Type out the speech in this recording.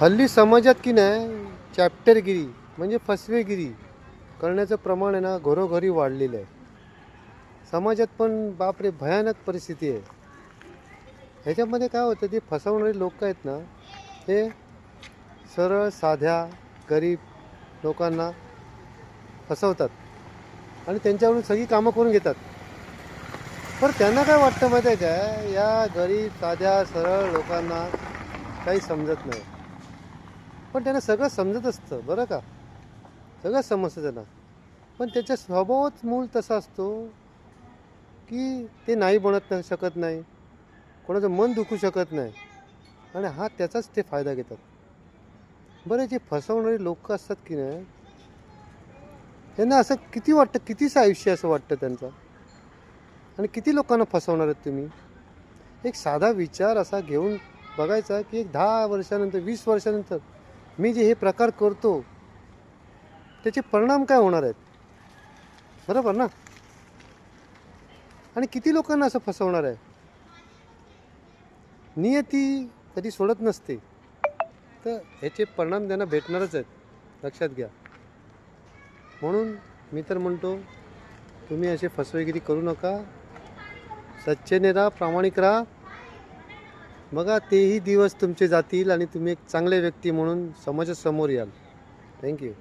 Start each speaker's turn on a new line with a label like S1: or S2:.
S1: हल्ली समाजात की नाही चॅप्टरगिरी म्हणजे फसवेगिरी करण्याचं प्रमाण आहे ना घरोघरी वाढलेलं आहे. समाजात पण बापरे भयानक परिस्थिती आहे. ह्याच्यामध्ये काय होतं ते फसवणारे लोक आहेत ना ते सरळ साध्या गरीब लोकांना फसवतात आणि त्यांच्यावरून सगळी कामं करून घेतात. पण त्यांना काय वाटतं माहिती आहे काय या गरीब साध्या सरळ लोकांना काही समजत नाही. पण त्यांना सगळं समजत असतं बरं का? सगळं समजतं त्यांना पण त्याच्या स्वभावच मूळ तसा असतो की ते नाही बनत नाही शकत नाही कोणाचं मन दुखू शकत नाही आणि हा त्याचाच ते फायदा घेतात. बरं जे फसवणारे लोक असतात की नाही त्यांना असं किती वाटतं कितीचं आयुष्य असं वाटतं त्यांचं? आणि किती लोकांना फसवणार आहेत तुम्ही? एक साधा विचार असा घेऊन बघायचा की एक दहा वर्षानंतर वीस वर्षानंतर मी जे हे प्रकार करतो त्याचे परिणाम काय होणार आहेत? बरोबर ना? आणि किती लोकांना असं फसवणार आहे? नियती कधी सोडत नसते. तर ह्याचे परिणाम त्यांना भेटणारच आहेत. लक्षात घ्या. म्हणून मी तर म्हणतो तुम्ही असे फसवेगिरी करू नका. सच्चेने राहा प्रामाणिक राहा. बघा तेही दिवस तुमचे जातील आणि तुम्ही एक चांगले व्यक्ती म्हणून समाजासमोर याल. थँक्यू